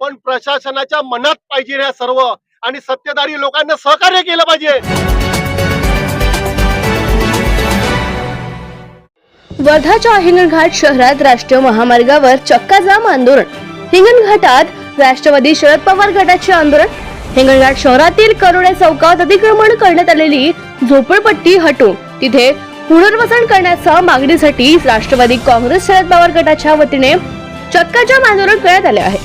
पण प्रशासनाच्या मनात पाहिजे ह्या सर्व आणि सत्तेधारी लोकांना सहकार्य केलं पाहिजे. वर्धाच्या हिंगणघाट शहरात राष्ट्रीय महामार्गावर चक्काजाम आंदोलन. हिंगणघाटात राष्ट्रवादी शरद पवार गटाचे आंदोलन. हिंगणघाट शहरातील करोडे चौकात अतिक्रमण करण्यात आलेली झोपडपट्टी हटवून तिथे पुनर्वसन करण्याच्या मागणीसाठी राष्ट्रवादी काँग्रेस शरद पवार गटाच्या वतीने चक्काजाम आंदोलन करण्यात आले आहे.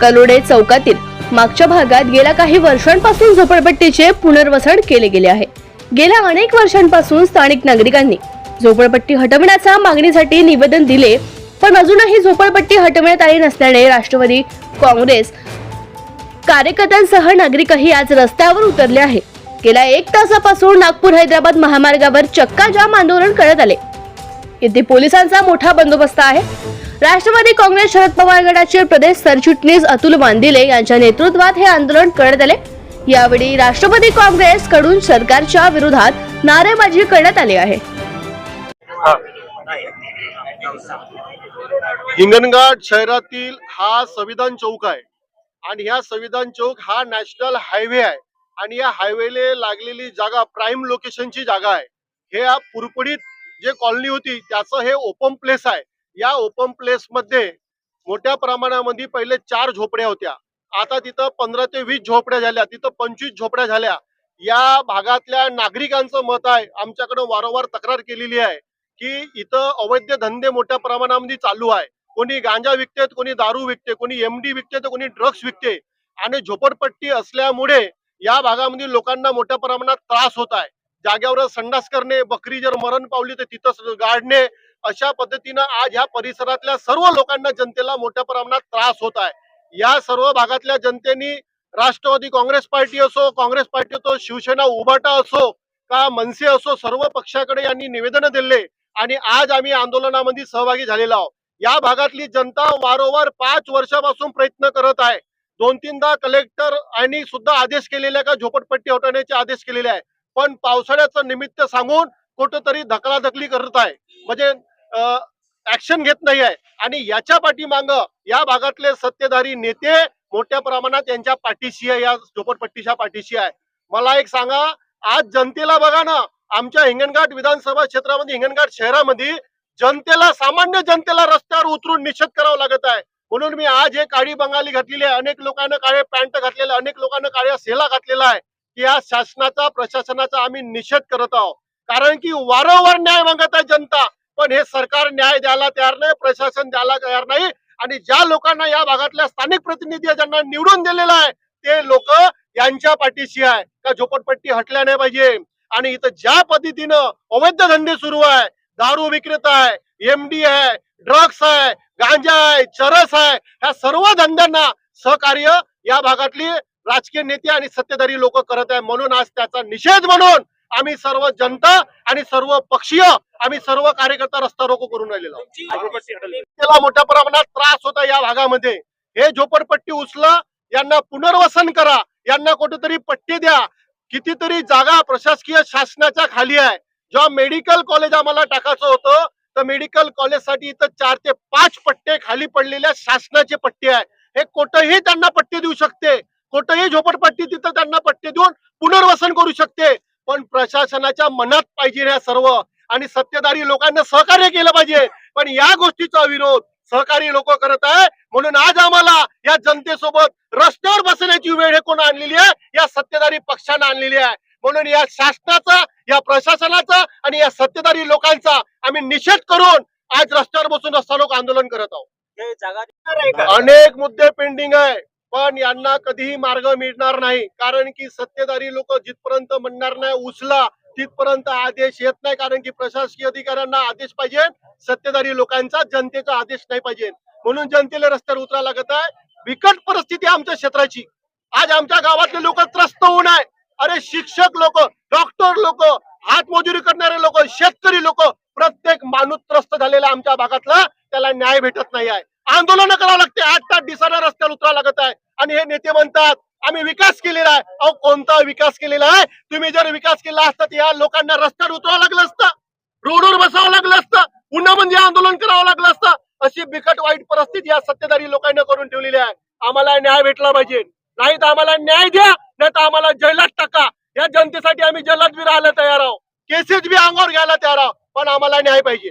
कलोडे चौकातील मागच्या भागात गेल्या काही वर्षांपासून झोपडपट्टीचे पुनर्वसन केले गेले आहे. गेल्या अनेक वर्षांपासून स्थानिक नागरिकांनी झोपडपट्टी हटविण्याच्या मागणीसाठी निवेदन दिले पण अजूनही झोपडपट्टी हटवण्यात आली नसल्याने राष्ट्रवादी काँग्रेस कार्यकर्त्यांसह नागरिकही आज रस्त्यावर उतरले आहे. गेल्या एक तासापासून नागपूर हैदराबाद महामार्गावर चक्का जाम आंदोलन करण्यात आले. येथे पोलिसांचा मोठा बंदोबस्त आहे. राष्ट्रवादी काँग्रेस शरद पवार गटाचे प्रदेश सरचिटणीस अतुल वांदिले यांच्या नेतृत्वात हे आंदोलन करण्यात आले. यावेळी राष्ट्रवादी काँग्रेस कडून सरकारच्या विरोधात नारेबाजी करण्यात आली आहे. हिंगणघाट शहरातील हा संविधान चौक आहे. आणि ह्या संविधान चौक हा नॅशनल हायवे आहे. आणि या हायवेला लागलेली जागा प्राईम लोकेशनची जागा आहे. हे या पुरपुडीत जे कॉलनी होती त्याचं हे ओपन प्लेस आहे. या ओपन प्लेस मध्ये मोठ्या प्रमाणामध्ये पहिले चार झोपड्या होत्या. आता तिथं पंधरा ते वीस झोपड्या झाल्या. तिथं पंचवीस झोपड्या झाल्या. या भागातल्या नागरिकांचं मत आहे आमच्याकडे वारंवार तक्रार केलेली आहे की इथं अवैध धंदे मोठ्या प्रमाणामध्ये चालू आहे. कोणी गांजा विकते कोणी दारू विकते कोणी एमडी विकते तर कोणी ड्रग्स विकते. आणि झोपडपट्टी असल्यामुळे या भागामध्ये लोकांना मोठ्या प्रमाणात त्रास होत आहे. जाग्यावर संडास करणे बकरी जर मरण पावली तर तिथं गाडणे अशा पद्धतीनं आज ह्या परिसरातल्या सर्व लोकांना जनतेला मोठ्या प्रमाणात त्रास होत आहे. या सर्व भागातल्या जनतेनी राष्ट्रवादी काँग्रेस पार्टी असो काँग्रेस पार्टी असो शिवसेना उभाटा असो का मनसे असो सर्व पक्षाकडे यांनी निवेदन दिले आणि आज आम्ही आंदोलनामध्ये सहभागी झालेलो आहोत. या भागातली जनता वारंवार पाच वर्षापासून प्रयत्न करत आहे. दोन तीनदा कलेक्टर आणि सुद्धा आदेश केलेले का? झोपडपट्टी हटवण्याचे आदेश केलेले आहे. पण पावसाळ्याचं निमित्त सांगून कुठंतरी धकलाधकली करत आहे. म्हणजे ऍक्शन घेत नाही आहे. आणि याच्या पाठीमाग या भागातले सत्तेधारी नेते मोठ्या प्रमाणात यांच्या पाठीशी आहे या झोपडपट्टीच्या पाठीशी आहे. मला एक सांगा आज जनतेला बघा ना आमच्या हिंगणघाट विधानसभा क्षेत्रामध्ये हिंगणघाट शहरामध्ये जनतेला सामान्य जनतेला रस्त्यावर उतरून निषेध करावा लागत आहे. म्हणून मी आज हे काळी बंगाली घातलेली आहे अनेक लोकांना काळे पॅन्ट घातलेले अनेक लोकांना काळ्या सेला घातलेला आहे. की या शासनाचा प्रशासनाचा आम्ही निषेध करत आहोत. कारण की वारंवार न्याय मागत आहे जनता. पण हे सरकार न्याय द्यायला तयार नाही प्रशासन द्यायला तयार नाही. आणि ज्या लोकांना या भागातल्या स्थानिक प्रतिनिधी ज्यांना निवडून दिलेलं आहे ते लोक यांच्या पाठीशी आहे. का झोपडपट्टी हटल्या नाही पाहिजे? आणि इथं ज्या पद्धतीनं अवैध धंदे सुरू आहे दारू विक्रेता आहे एमडी आहे ड्रग्स आहे गांजा आहे चरस आहे ह्या सर्व धंद्यांना सहकार्य या भागातली राजकीय नेते आणि सत्तेधारी लोक करत आहे म्हणून आज त्याचा निषेध म्हणून आम्ही सर्व जनता आणि सर्व पक्षीय आम्ही सर्व कार्यकर्ता रस्ता रोको करून राहिलेलो मोठ्या प्रमाणात त्रास होता या भागामध्ये. हे झोपडपट्टी उचला यांना पुनर्वसन करा यांना कुठेतरी पट्टी द्या. कितीतरी जागा प्रशासकीय शासनाच्या खाली आहे. जेव्हा मेडिकल कॉलेज आम्हाला टाकायचं होतं तर मेडिकल कॉलेजसाठी इथं चार ते पाच पट्टे खाली पडलेल्या शासनाचे पट्टे आहे हे कुठंही त्यांना पट्टी देऊ शकते. कुठंही झोपडपट्टी तिथं त्यांना पट्टी देऊन पुनर्वसन करू शकते. पण प्रशासनाच्या मनात पाहिजे ह्या सर्व आणि सत्तेधारी लोकांना सहकार्य केलं पाहिजे. पण या गोष्टीचा विरोध सहकारी लोक करत आहे. म्हणून आज आम्हाला या जनतेसोबत रस्त्यावर बसण्याची वेळ हे कोण आणलेली आहे? या सत्तेधारी पक्षानं आणलेली आहे. म्हणून या शासनाचा या प्रशासनाचा आणि या सत्तेधारी लोकांचा आम्ही निषेध करून आज रस्त्यावर बसून रस्ता लोक आंदोलन करत आहोत. अनेक मुद्दे पेंडिंग आहे. पण यांना कधीही मार्ग मिळणार नाही. कारण की सत्तेधारी लोक जिथपर्यंत म्हणणार नाही उचला तिथपर्यंत आदेश येत नाही. कारण की प्रशासकीय अधिकाऱ्यांना आदेश पाहिजे सत्तेधारी लोकांचा जनतेचा आदेश नाही पाहिजे. म्हणून जनतेला रस्त्यावर उतरा लागत आहे. बिकट परिस्थिती आहे आमच्या क्षेत्राची. आज आमच्या गावातले लोक त्रस्त होऊन आहे. अरे शिक्षक लोक डॉक्टर लोक हातमजुरी करणारे लोक शेतकरी लोक प्रत्येक माणूस त्रस्त झालेला आमच्या भागातला त्याला न्याय भेटत नाही आहे. आंदोलन करावं लागते. आठ तास दिवसाला रस्त्यावर उतरावं लागत आहे. आणि हे नेते म्हणतात आम्ही विकास केलेला आहे. अहो कोणता विकास केलेला आहे? तुम्ही जर विकास केला असता तर या लोकांना रस्त्यावर उतरावं लागलं असतं. रोडवर बसावं लागलं असतं. पुन्हा म्हणजे आंदोलन करावं लागलं असतं. अशी बिकट वाईट परिस्थिती या सत्तेधारी लोकांना करून ठेवलेली आहे. आम्हाला न्याय भेटला पाहिजे. नाही तर आम्हाला न्याय द्या नाही तर आम्हाला जैलात टाका. या जनतेसाठी आम्ही जैलात बी राहायला तयार आहोत. केसेस बी अंगावर घ्यायला तयार आहोत. पण आम्हाला न्याय पाहिजे.